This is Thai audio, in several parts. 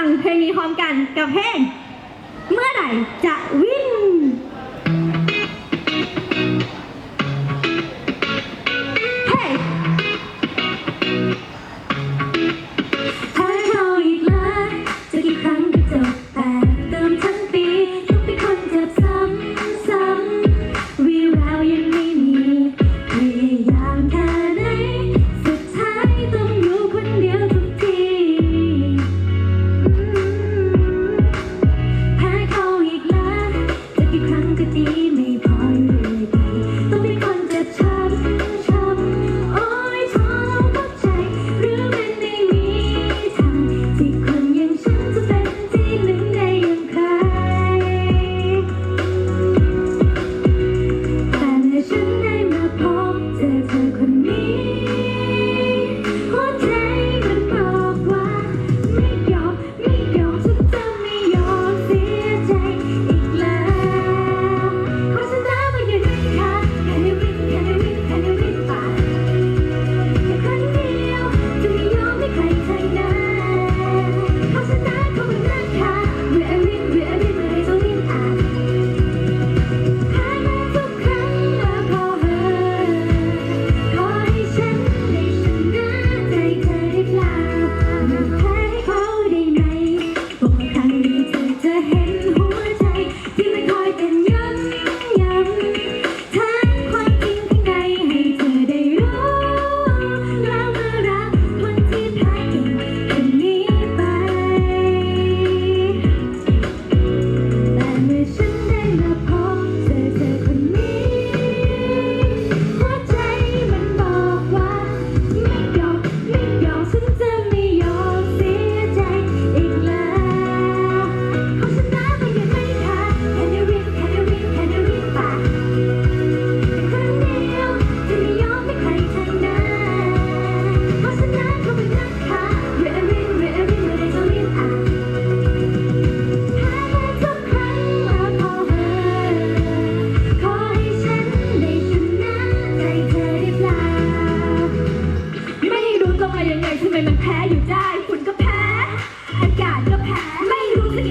ังเพลงนี้พร้อมกันกับเพลงเมื่อไหร่จะวิ่ง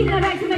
Thank you.